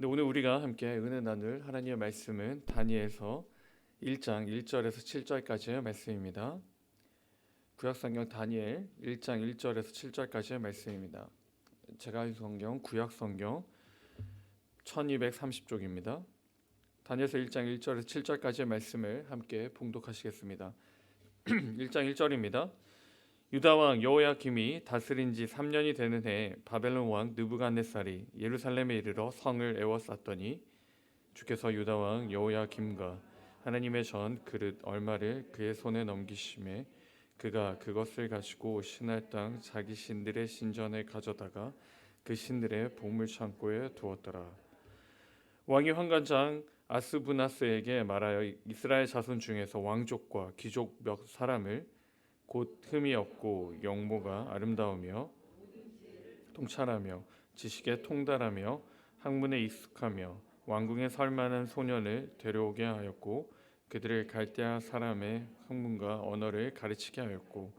네, 오늘 우리가 함께 은혜 나눌 하나님의 말씀은 다니엘서 1장 1절에서 7절까지의 말씀입니다. 구약성경 다니엘 1장 1절에서 7절까지의 말씀입니다. 제가 이 성경 구약성경 1230쪽입니다. 다니엘서 1장 1절에서 7절까지의 말씀을 함께 봉독하시겠습니다. 1장 1절입니다. 유다 왕 여호야김이 다스린 지 3년이 되는 해 바벨론 왕 느부갓네살이 예루살렘에 이르러 성을 에워쌌더니 주께서 유다 왕 여호야김과 하나님의 전 그릇 얼마를 그의 손에 넘기심에 그가 그것을 가지고 신할 땅 자기 신들의 신전에 가져다가 그 신들의 보물 창고에 두었더라. 왕이 환관장 아스부나스에게 말하여 이스라엘 자손 중에서 왕족과 귀족 몇 사람을 곧 흠이 없고 영모가 아름다우며 통찰하며 지식에 통달하며 학문에 익숙하며 왕궁에 설 만한 소년을 데려오게 하였고 그들을 갈대아 사람의 학문과 언어를 가르치게 하였고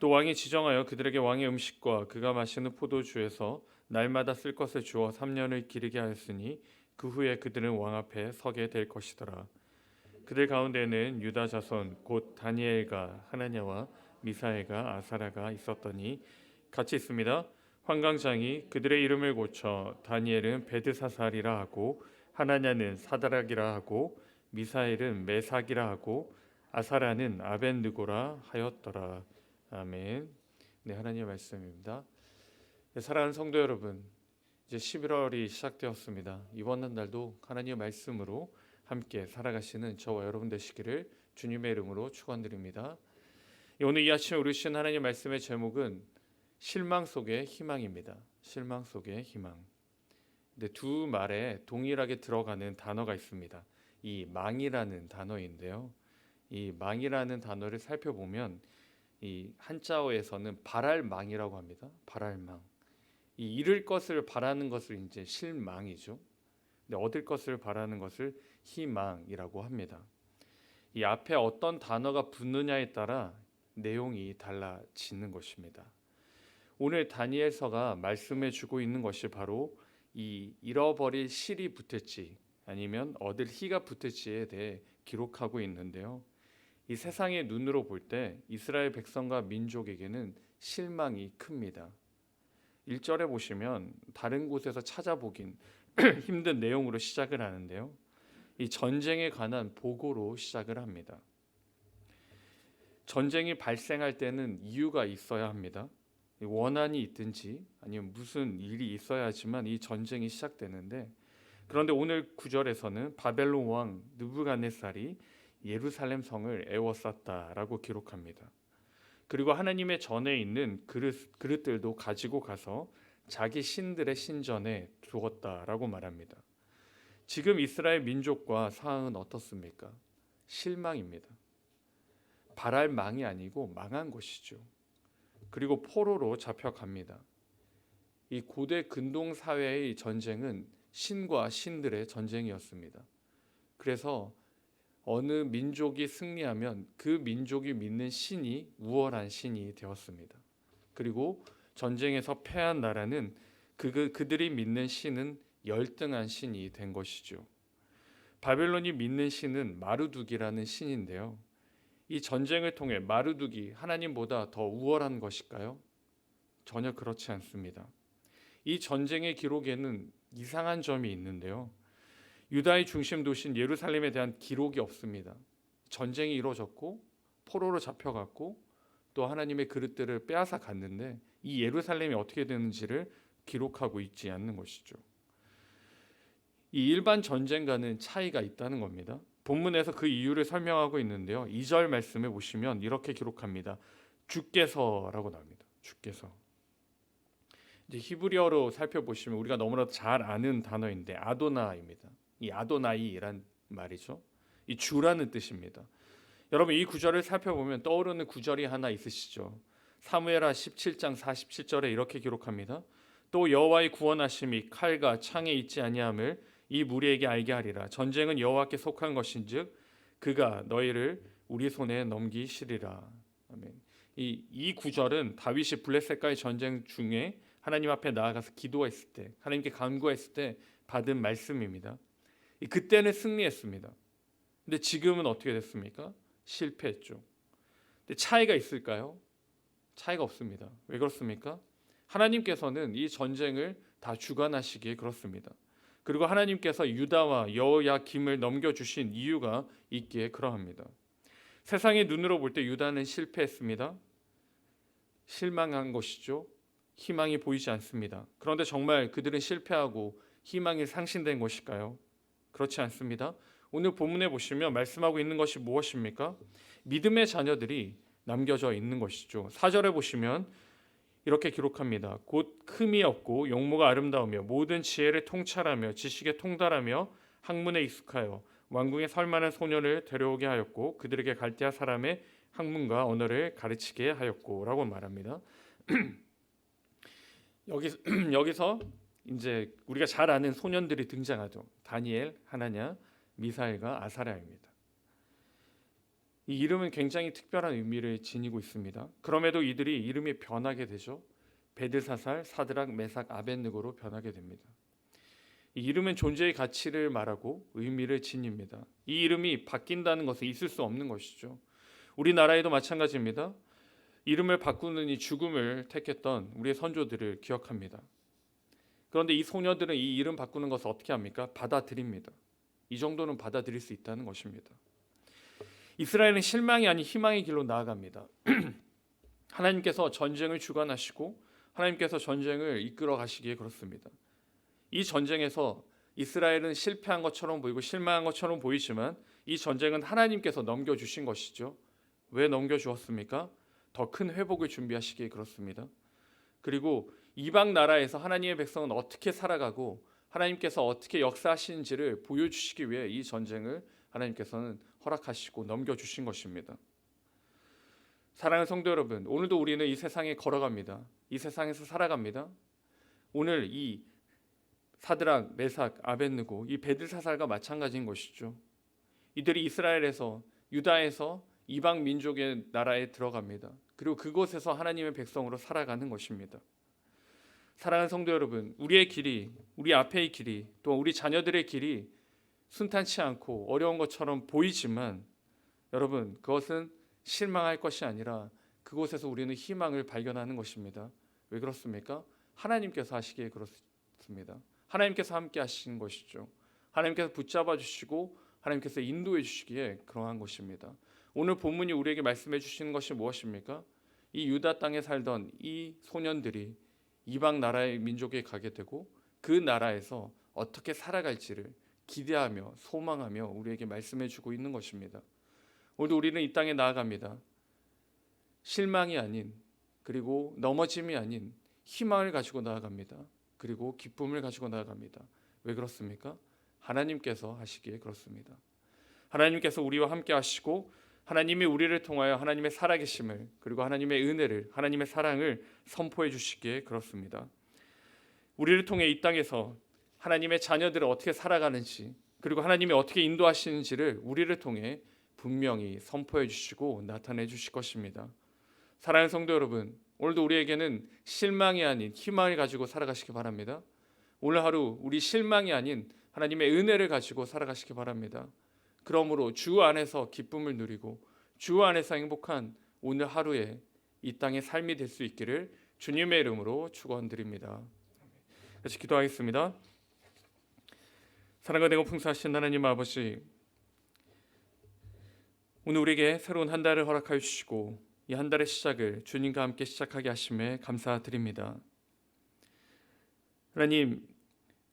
또 왕이 지정하여 그들에게 왕의 음식과 그가 마시는 포도주에서 날마다 쓸 것을 주어 3년을 기르게 하였으니 그 후에 그들은 왕 앞에 서게 될 것이더라. 그들 가운데는 유다 자손 곧 다니엘과 하나냐와 미사엘과 아사라가 있었더니 같이 있습니다. 환강장이 그들의 이름을 고쳐 다니엘은 베드사살이라 하고 하나냐는 사다락이라 하고 미사엘은 메삭이라 하고 아사라는 아벤느고라 하였더라. 아멘. 네 하나님의 말씀입니다. 네, 사랑하는 성도 여러분, 이제 11월이 시작되었습니다. 이번 날도 하나님의 말씀으로 함께 살아가시는 저와 여러분 되시기를 주님의 이름으로 축원드립니다. 오늘 이 아침에 우리 주신 하나님 말씀의 제목은 실망 속의 희망입니다. 실망 속의 희망. 근데 두 말에 동일하게 들어가는 단어가 있습니다. 이 망이라는 단어인데요. 이 망이라는 단어를 살펴보면 이 한자어에서는 바랄망이라고 합니다. 바랄망. 이 잃을 것을 바라는 것을 이제 실망이죠. 근데 얻을 것을 바라는 것을 희망이라고 합니다. 이 앞에 어떤 단어가 붙느냐에 따라 내용이 달라지는 것입니다. 오늘 다니엘서가 말씀해 주고 있는 것이 바로 이 잃어버릴 실이 붙을지 아니면 얻을 희가 붙을지에 대해 기록하고 있는데요. 이 세상의 눈으로 볼 때 이스라엘 백성과 민족에게는 실망이 큽니다. 1절에 보시면 다른 곳에서 찾아보긴 힘든 내용으로 시작을 하는데요. 이 전쟁에 관한 보고로 시작을 합니다. 전쟁이 발생할 때는 이유가 있어야 합니다. 원한이 있든지 아니면 무슨 일이 있어야지만 이 전쟁이 시작되는데 그런데 오늘 구절에서는 바벨론 왕 느부갓네살이 예루살렘 성을 에워쌌다라고 기록합니다. 그리고 하나님의 전에 있는 그릇, 그릇들도 가지고 가서 자기 신들의 신전에 두었다라고 말합니다. 지금 이스라엘 민족과 상황은 어떻습니까? 실망입니다. 바랄 망이 아니고 망한 것이죠. 그리고 포로로 잡혀갑니다. 이 고대 근동 사회의 전쟁은 신과 신들의 전쟁이었습니다. 그래서 어느 민족이 승리하면 그 민족이 믿는 신이 우월한 신이 되었습니다. 그리고 전쟁에서 패한 나라는 그, 그들이 믿는 신은 열등한 신이 된 것이죠. 바벨론이 믿는 신은 마르둑이라는 신인데요. 이 전쟁을 통해 마르둑이 하나님보다 더 우월한 것일까요? 전혀 그렇지 않습니다. 이 전쟁의 기록에는 이상한 점이 있는데요. 유다의 중심 도시인 예루살렘에 대한 기록이 없습니다. 전쟁이 이루어졌고 포로로 잡혀갔고 또 하나님의 그릇들을 빼앗아 갔는데 이 예루살렘이 어떻게 되는지를 기록하고 있지 않는 것이죠. 이 일반 전쟁과는 차이가 있다는 겁니다. 본문에서 그 이유를 설명하고 있는데요. 2절 말씀에 보시면 이렇게 기록합니다. 주께서라고 나옵니다. 주께서. 이제 히브리어로 살펴보시면 우리가 너무나도 잘 아는 단어인데 아도나입니다. 이 아도나이란 말이죠. 이 주라는 뜻입니다. 여러분 이 구절을 살펴보면 떠오르는 구절이 하나 있으시죠. 사무엘하 17장 47절에 이렇게 기록합니다. 또 여호와의 구원하심이 칼과 창에 있지 아니함을 이 무리에게 알게 하리라. 전쟁은 여호와께 속한 것인즉 그가 너희를 우리 손에 넘기시리라. 아멘. 이, 이 구절은 다윗이 블레셋과의 전쟁 중에 하나님 앞에 나아가서 기도했을 때, 하나님께 간구했을 때 받은 말씀입니다. 이 그때는 승리했습니다. 근데 지금은 어떻게 됐습니까? 실패했죠. 근데 차이가 있을까요? 차이가 없습니다. 왜 그렇습니까? 하나님께서는 이 전쟁을 다 주관하시기에 그렇습니다. 그리고 하나님께서 유다와 여호야김을 넘겨주신 이유가 있기에 그러합니다. 세상의 눈으로 볼 때 유다는 실패했습니다. 실망한 것이죠. 희망이 보이지 않습니다. 그런데 정말 그들은 실패하고 희망이 상실된 것일까요? 그렇지 않습니다. 오늘 본문에 보시면 말씀하고 있는 것이 무엇입니까? 믿음의 자녀들이 남겨져 있는 것이죠. 4절에 보시면 이렇게 기록합니다. 곧 흠이 없고 용모가 아름다우며 모든 지혜를 통찰하며 지식에 통달하며 학문에 익숙하여 왕궁에 설만한 소년을 데려오게 하였고 그들에게 갈대아 사람의 학문과 언어를 가르치게 하였고라고 말합니다. 여기 여기서 이제 우리가 잘 아는 소년들이 등장하죠. 다니엘, 하나냐, 미사엘과 아사랴입니다. 이 이름은 굉장히 특별한 의미를 지니고 있습니다. 그럼에도 이들이 이름이 변하게 되죠. 베드사살, 사드락, 메삭, 아벤느고로 변하게 됩니다. 이 이름은 존재의 가치를 말하고 의미를 지닙니다. 이 이름이 바뀐다는 것은 있을 수 없는 것이죠. 우리나라에도 마찬가지입니다. 이름을 바꾸는 이 죽음을 택했던 우리의 선조들을 기억합니다. 그런데 이 소녀들은 이 이름 바꾸는 것을 어떻게 합니까? 받아들입니다. 이 정도는 받아들일 수 있다는 것입니다. 이스라엘은 실망이 아닌 희망의 길로 나아갑니다. 하나님께서 전쟁을 주관하시고 하나님께서 전쟁을 이끌어 가시기에 그렇습니다. 이 전쟁에서 이스라엘은 실패한 것처럼 보이고 실망한 것처럼 보이지만 이 전쟁은 하나님께서 넘겨 주신 것이죠. 왜 넘겨 주었습니까? 더 큰 회복을 준비하시기에 그렇습니다. 그리고 이방 나라에서 하나님의 백성은 어떻게 살아가고 하나님께서 어떻게 역사하시는지를 보여주시기 위해 이 전쟁을 하나님께서는 허락하시고 넘겨주신 것입니다. 사랑하는 성도 여러분, 오늘도 우리는 이 세상에 걸어갑니다. 이 세상에서 살아갑니다. 오늘 이 사드락, 메삭, 아벤느고 이 베드사살과 마찬가지인 것이죠. 이들이 이스라엘에서 유다에서 이방 민족의 나라에 들어갑니다. 그리고 그곳에서 하나님의 백성으로 살아가는 것입니다. 사랑하는 성도 여러분, 우리의 길이, 우리 앞의 길이, 또 우리 자녀들의 길이 순탄치 않고 어려운 것처럼 보이지만 여러분, 그것은 실망할 것이 아니라 그곳에서 우리는 희망을 발견하는 것입니다. 왜 그렇습니까? 하나님께서 하시기에 그렇습니다. 하나님께서 함께 하시는 것이죠. 하나님께서 붙잡아 주시고 하나님께서 인도해 주시기에 그러한 것입니다. 오늘 본문이 우리에게 말씀해 주시는 것이 무엇입니까? 이 유다 땅에 살던 이 소년들이 이방 나라의 민족에 가게 되고 그 나라에서 어떻게 살아갈지를 기대하며 소망하며 우리에게 말씀해 주고 있는 것입니다. 오늘도 우리는 이 땅에 나아갑니다. 실망이 아닌 그리고 넘어짐이 아닌 희망을 가지고 나아갑니다. 그리고 기쁨을 가지고 나아갑니다. 왜 그렇습니까? 하나님께서 하시기에 그렇습니다. 하나님께서 우리와 함께 하시고 하나님이 우리를 통하여 하나님의 살아계심을 그리고 하나님의 은혜를 하나님의 사랑을 선포해 주시기에 그렇습니다. 우리를 통해 이 땅에서 하나님의 자녀들을 어떻게 살아가는지 그리고 하나님이 어떻게 인도하시는지를 우리를 통해 분명히 선포해 주시고 나타내 주실 것입니다. 사랑하는 성도 여러분, 오늘도 우리에게는 실망이 아닌 희망을 가지고 살아가시기 바랍니다. 오늘 하루 우리 실망이 아닌 하나님의 은혜를 가지고 살아가시기 바랍니다. 그러므로 주 안에서 기쁨을 누리고 주 안에서 행복한 오늘 하루에 이 땅의 삶이 될 수 있기를 주님의 이름으로 축원드립니다. 같이 기도하겠습니다. 사랑과 대고 풍성하신 하나님 아버지 오늘 우리에게 새로운 한 달을 허락하여 주시고 이 한 달의 시작을 주님과 함께 시작하게 하심에 감사드립니다. 하나님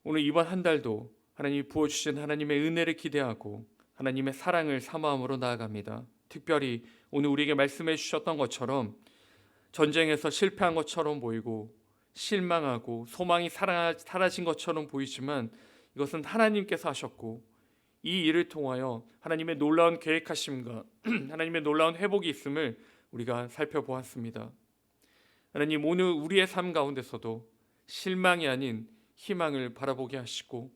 오늘 이번 한 달도 하나님이 부어 주신 하나님의 은혜를 기대하고 하나님의 사랑을 사모함으로 나아갑니다. 특별히 오늘 우리에게 말씀해 주셨던 것처럼 전쟁에서 실패한 것처럼 보이고 실망하고 소망이 사라진 것처럼 보이지만 이것은 하나님께서 하셨고 이 일을 통하여 하나님의 놀라운 계획하심과 하나님의 놀라운 회복이 있음을 우리가 살펴보았습니다. 하나님 오늘 우리의 삶 가운데서도 실망이 아닌 희망을 바라보게 하시고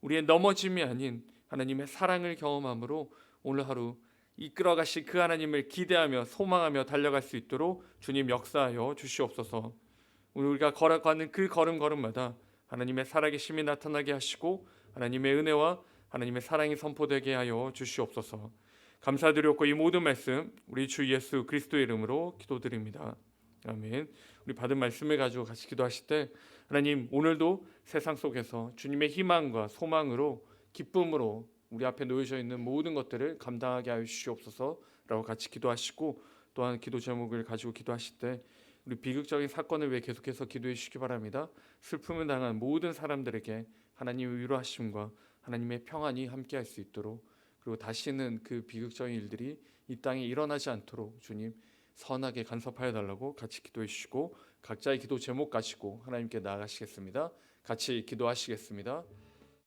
우리의 넘어짐이 아닌 하나님의 사랑을 경험함으로 오늘 하루 이끌어 가실 그 하나님을 기대하며 소망하며 달려갈 수 있도록 주님 역사하여 주시옵소서. 우리가 걸어가는 그 걸음걸음마다 하나님의 살아계심이 나타나게 하시고 하나님의 은혜와 하나님의 사랑이 선포되게 하여 주시옵소서. 감사드렸고 이 모든 말씀 우리 주 예수 그리스도의 이름으로 기도드립니다. 아멘. 우리 받은 말씀을 가지고 같이 기도하실 때 하나님 오늘도 세상 속에서 주님의 희망과 소망으로 기쁨으로 우리 앞에 놓여져 있는 모든 것들을 감당하게 하여 주시옵소서라고 같이 기도하시고 또한 기도 제목을 가지고 기도하실 때 우리 비극적인 사건을 위해 계속해서 기도해 주시기 바랍니다. 슬픔을 당한 모든 사람들에게 하나님의 위로하심과 하나님의 평안이 함께할 수 있도록 그리고 다시는 그 비극적인 일들이 이 땅에 일어나지 않도록 주님 선하게 간섭하여 달라고 같이 기도해 주시고 각자의 기도 제목 가지고 하나님께 나아가시겠습니다. 같이 기도하시겠습니다.